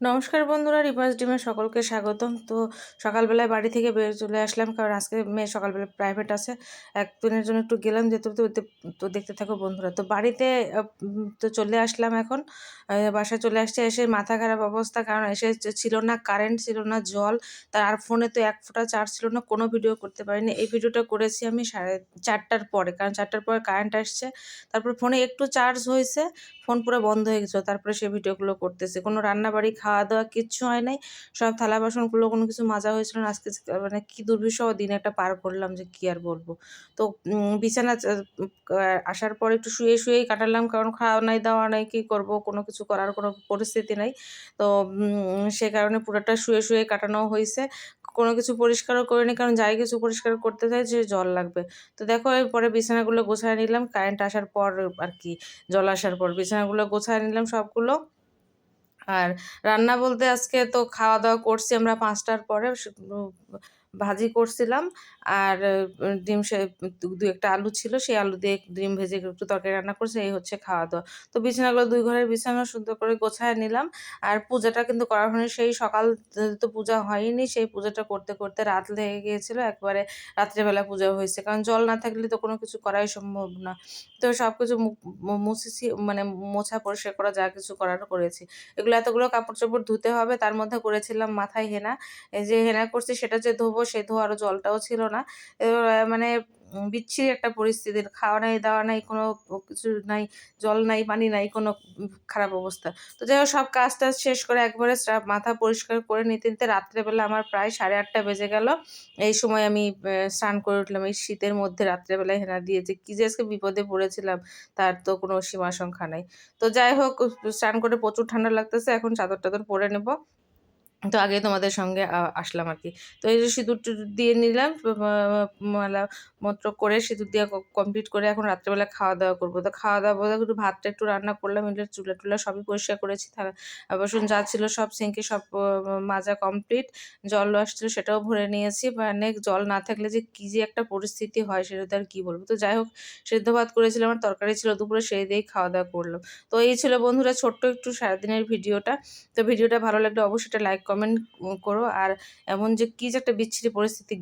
নমস্কার বন্ধুরা, রিভার্স ডিমে সকলকে স্বাগতম। তো সকালবেলায় বাড়ি থেকে বের চলে আসলাম, কারণ আজকে মেয়ে সকালবেলা প্রাইভেট আছে। একদিনের জন্য একটু গেলাম, যেহেতু তো তো দেখতে থাকো বন্ধুরা। তো বাড়িতে তো চলে আসলাম এখন। বাসায় চলে আসছে, এসে মাথা খারাপ অবস্থা, কারণ এসে ছিল না কারেন্ট ছিল না জল। তার আর ফোনে তো এক ফোঁটা চার্জ ছিল না, কোনো ভিডিও করতে পারিনি। এই ভিডিওটা করেছি আমি সাড়ে চারটার পরে, কারণ চারটার পরে কারেন্ট আসছে। তারপর ফোনে একটু চার্জ হয়েছে ফোন পুরো বন্ধ হয়ে গেছিল, তারপরে সেই ভিডিওগুলো করতেছে। কোনো রান্নাবাড়ি খাওয়া দাওয়া কিচ্ছু হয় নাই। সব থালা বাসনগুলো কোনো কিছু মাজা হয়েছিল না। আজকে মানে কি দুর্বিষহ দিন একটা পার করলাম যে কি আর বলব। তো বিছানা আসার পর একটু শুয়ে শুয়েই কাটালাম কারণ খাওয়া নাই, দাওয়া নাই, কি করব? কোনো কিছু করার কোনো পরিস্থিতি নাই। তো সে কারণে পুরোটা শুয়ে শুয়ে কাটানো হয়েছে। কোনো কিছু পরিষ্কারও করিনি কারণ যাই কিছু পরিষ্কার করতে চাই যে জল লাগবে। তো দেখো, এরপরে বিছানাগুলো গোছায় নিলাম। কারেন্ট আসার পর আর কি, জল আসার পর বিছানাগুলো গোছায় নিলাম সবগুলো। আর রান্না বলতে আজকে তো খাওয়া দাওয়া করছি আমরা পাঁচটার পরে ভাজি করছিলাম। আর ডিম সে, দু, একটা আলু ছিল, সেই আলু দিয়ে ডিম ভেজে একটু তরকারি রান্না করছি, এই হচ্ছে খাওয়া দাওয়া। তো বিছানাগুলো দুই ঘরের বিছানা সুন্দর করে গোছায় নিলাম। আর পূজাটা কিন্তু করা হয়নি, সেই সকাল তো পূজা হয়নি, সেই পূজাটা করতে করতে রাত লেগে গিয়েছিল। একবারে রাত্রেবেলা পূজা হয়েছে। কারণ জল না থাকলে তো কোনো কিছু করাই সম্ভব না। তো সব কিছু মুছেছি মানে মোছা, পরিষ্কার করা, যা কিছু করার করেছি। এগুলো এতগুলো কাপড় চোপড় ধুতে হবে, তার মধ্যে করেছিলাম মাথায় হেনা। এই যে হেনা করছি, সেটা যে ধোবো সে ধোয়ারও জলটাও ছিল না। মানে বিচ্ছিরি একটা পরিস্থিতির, খাওয়া নাই, দাওয়া নাই, কোনো কিছু নাই, জল নাই, পানি নাই, কোনো খারাপ অবস্থা। তো যাই হোক, সব কাজ টাজ শেষ করে একবারে মাথা পরিষ্কার করে নিতে নিতে রাত্রেবেলা আমার প্রায় সাড়ে আটটা বেজে গেল। এই সময় আমি স্নান করে উঠলাম। এই শীতের মধ্যে রাত্রেবেলায় হেনা দিয়ে যে, কি যে আজকে বিপদে পড়েছিলাম, তার তো কোনো সীমা সংখ্যা নাই। তো যাই হোক, স্নান করে প্রচুর ঠান্ডা লাগতেছে, এখন চাদর টাদর পরে নেব। তো আগে তোমাদের সঙ্গে আসলাম আর কি। তো এই যে সিঁদুর দিয়ে নিলাম মালা মন্ত্র করে সিঁদুর দিয়ে কমপ্লিট করে এখন রাত্রেবেলা খাওয়া দাওয়া করব। তো খাওয়া দাওয়া বলতে একটু ভাতটা একটু রান্না করলাম এটা চুলা টুলা সবই পরিষ্কার করেছি, থালা বাসন যা ছিল সব সিঙ্কে সব মাজা কমপ্লিট জল আসছিল সেটাও ভরে নিয়েছি মানে জল না থাকলে যে কী যে একটা পরিস্থিতি হয় সেটা তো আর কী বলব। তো যাই হোক, সেদ্ধ ভাত করেছিলাম, আর তরকারি ছিল দুপুরে সেই দিয়েই খাওয়া দাওয়া করলাম। তো এই ছিল বন্ধুরা ছোট্ট একটু সারাদিনের ভিডিওটা। তো ভিডিওটা ভালো লাগলে অবশ্যই লাইক কমেন্ট করো। আর এমন যে কী যে একটা বিচ্ছিরি পরিস্থিতি